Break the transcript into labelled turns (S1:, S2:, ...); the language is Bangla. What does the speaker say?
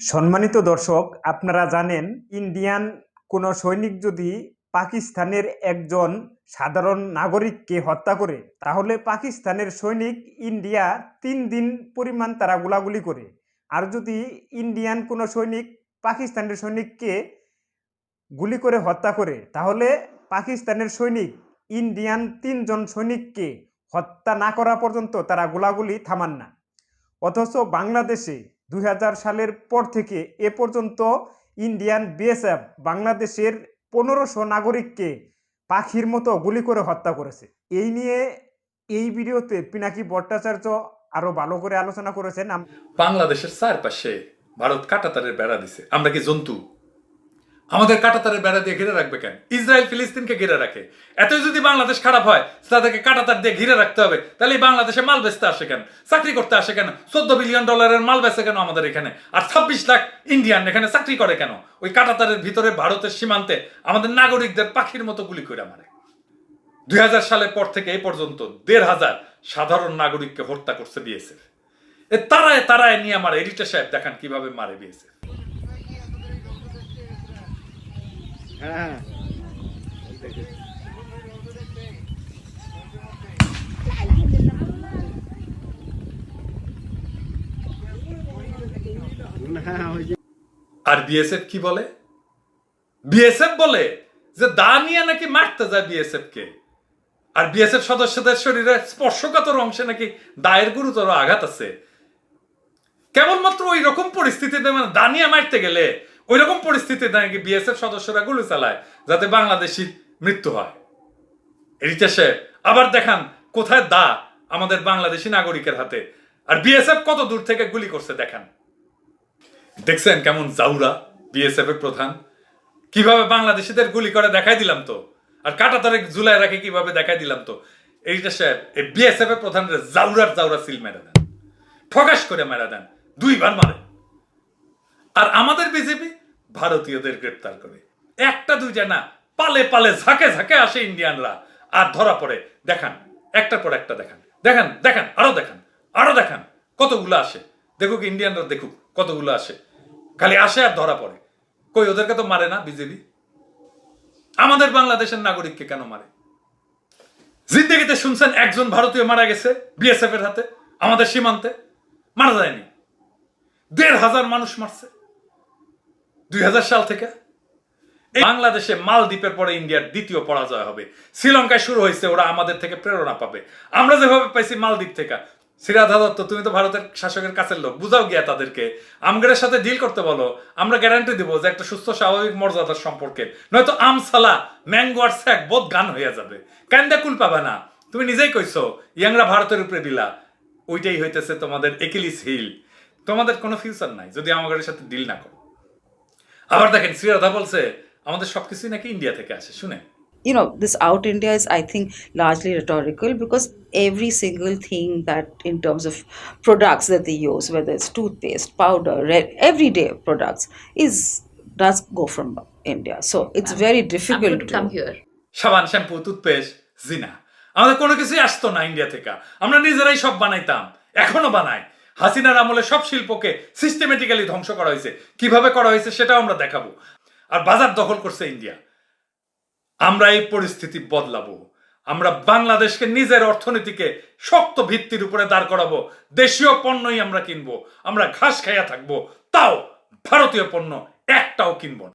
S1: সম্মানিত দর্শক, আপনারা জানেন ইন্ডিয়ান কোনো সৈনিক যদি পাকিস্তানের একজন সাধারণ নাগরিককে হত্যা করে, তাহলে পাকিস্তানের সৈনিক ইন্ডিয়া তিন দিন পরিমাণ তারা গোলাগুলি করে। আর যদি ইন্ডিয়ান কোনো সৈনিক পাকিস্তানের সৈনিককে গুলি করে হত্যা করে, তাহলে পাকিস্তানের সৈনিক ইন্ডিয়ান তিনজন সৈনিককে হত্যা না করা পর্যন্ত তারা গোলাগুলি থামান না। অথচ বাংলাদেশে দু হাজার সালের পর থেকে এ পর্যন্ত ইন্ডিয়ান বিএসএফ বাংলাদেশের পনেরোশো নাগরিককে পাখির মতো গুলি করে হত্যা করেছে। এই নিয়ে এই ভিডিওতে পিনাকি ভট্টাচার্য আরও ভালো করে আলোচনা করেছেন।
S2: বাংলাদেশের চারপাশে ভারত কাটাতারের বেড়া দিছে। আমরা কি জন্তু? আমাদের কাটাতারের বেড়া দিয়ে ঘিরে রাখবে কেন? ইসরায়েল ফিলিস্তিনকে ঘিরে রাখে। এত যদি বাংলাদেশ খারাপ হয়, তাদেরকে কাটাতার দিয়ে ঘিরে রাখতে হবে। তাহলে এই বাংলাদেশে মাল বেচতে আসে কেন? চাকরি করতে আসে কেন? চোদ্দ বিলিয়ন ডলারের মাল বেচে কেন আমাদের এখানে? আর ছাব্বিশ লাখ ইন্ডিয়ান এখানে চাকরি করে কেন? ওই কাটাতারের ভিতরে ভারতের সীমান্তে আমাদের নাগরিকদের পাখির মতো গুলি করে মারে। দুই হাজার সালের পর থেকে এই পর্যন্ত দেড় হাজার সাধারণ নাগরিককে হত্যা করছে বিএসএফ। এ তারায় তারায় নিয়ে আমার এডিটর সাহেব দেখান কীভাবে মারে বিএসএফ। আর বিএসএফ কি বলে? বিএসএফ বলে যে দা নিয়ে নাকি মারতে যায় বিএসএফ কে। আর বিএসএফ সদস্যদের শরীরে স্পর্শকাতর অংশে নাকি দায়ের গুরুতর আঘাত আছে। কেবলমাত্র ওই রকম পরিস্থিতিতে মানে দানিয়া মারতে গেলে ওই রকম পরিস্থিতিতে নাকি বিএসএফ সদস্যরা গুলি চালায় যাতে বাংলাদেশি মৃত্যু হয়। সে আবার দেখান কোথায় দা আমাদের বাংলাদেশি নাগরিকের হাতে। আর বিএসএফ কত দূর থেকে গুলি করছে দেখান। দেখছেন কেমন জাউরা বিএসএফ এর প্রধান? কীভাবে বাংলাদেশিদের গুলি করে দেখাই দিলাম তো? আর কাটা তারে জুলাই রাখে কীভাবে দেখাই দিলাম তো? এইটা সাহেব এই বিএসএফ এর প্রধান জাউরার জাউরা সিল মেরে দেন। ঠকাস করে মেরা দেন। দুইবার মারে। আর আমাদের বিজেপি ভারতীয়দের গ্রেপ্তার করে। একটা দুইটা না, পালে পালে ঝাঁকে ঝাঁকে আসে ইন্ডিয়ানরা। আর ধরা পড়ে, দেখান, একটার পর একটা দেখান। দেখান দেখান, আরও দেখান আরও দেখান, কতগুলো আসে। দেখুক ইন্ডিয়ানরা, দেখুক কতগুলো আসে। খালি আসে আর ধরা পড়ে। কই, ওদেরকে তো মারে না বিজেপি? আমাদের বাংলাদেশের নাগরিককে কেন মারে? জিন্দেগিতে শুনছেন, একজন ভারতীয় মারা গেছে বিএসএফ এর হাতে, আমাদের সীমান্তে। মারা যায়নি। দেড় হাজার মানুষ মারছে। দুই হাজার সাল থেকে বাংলাদেশে মালদ্বীপের পরে ইন্ডিয়ার দ্বিতীয় পরাজয় হবে। শ্রীলঙ্কায় শুরু হয়েছে, ওরা আমাদের থেকে প্রেরণা পাবে। আমরা যেভাবে পাইছি মালদ্বীপ থেকে। সিরাধা দত্ত তুমি তো ভারতের শাসকের কাছের লোক, বুঝাও গিয়া তাদেরকে। আমগের সাথে ডিল করতে বলো, আমরা গ্যারান্টি দিব যে একটা সুস্থ, স্বাভাবিক মর্যাদার সম্পর্কে। নয়তো আমসালা, ম্যাঙ্গো আর স্যাক বোধ গান হয়ে যাবে। কান্দা কুল পাবে না। তুমি নিজেই কইছো, ইয়াংরা ভারতের উপরে বিলা। ওইটাই হইতেছে তোমাদের একিলিস হিল তোমাদের কোনো ফিউচার নাই, যদি আমাদের সাথে ডিল না করো। আবার দেখেন শ্রীরাধা বলছে আমাদের সবকিছুই নাকি ইন্ডিয়া থেকে আসে শুনে
S3: you know this out india is i think largely rhetorical because every single thing that in terms of products that they use whether it's toothpaste powder red, everyday products is does go from india so it's very
S4: I'm
S3: difficult
S4: going to come here.
S2: সাবান শ্যাম্পু টুথপেস্ট জিনা আমাদের কোনো কিছুই আসতো না ইন্ডিয়া থেকে আমরা নিজেরাই সব বানাইতাম এখনও বানাই হাসিনার আমলে সব শিল্পকে সিস্টেমেটিক্যালি ধ্বংস করা হয়েছে। কীভাবে করা হয়েছে সেটাও আমরা দেখাবো। আর বাজার দখল করছে ইন্ডিয়া। আমরা এই পরিস্থিতি বদলাবো। আমরা বাংলাদেশকে নিজের অর্থনীতিকে শক্ত ভিত্তির উপরে দাঁড় করাবো। দেশীয় পণ্যই আমরা কিনবো। আমরা ঘাস খাইয়া থাকব। তাও ভারতীয় পণ্য একটাও কিনবো